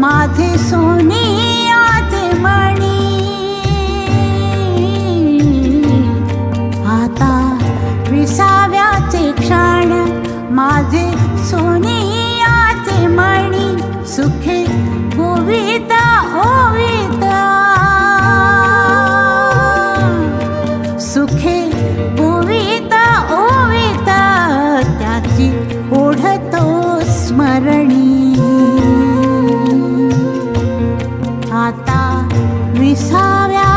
माझे सोनी आते मणी. आता विसाव्याचे क्षण माझे सोनी आते मणी. सुखे गोविता ओविता सुखे Every sorrow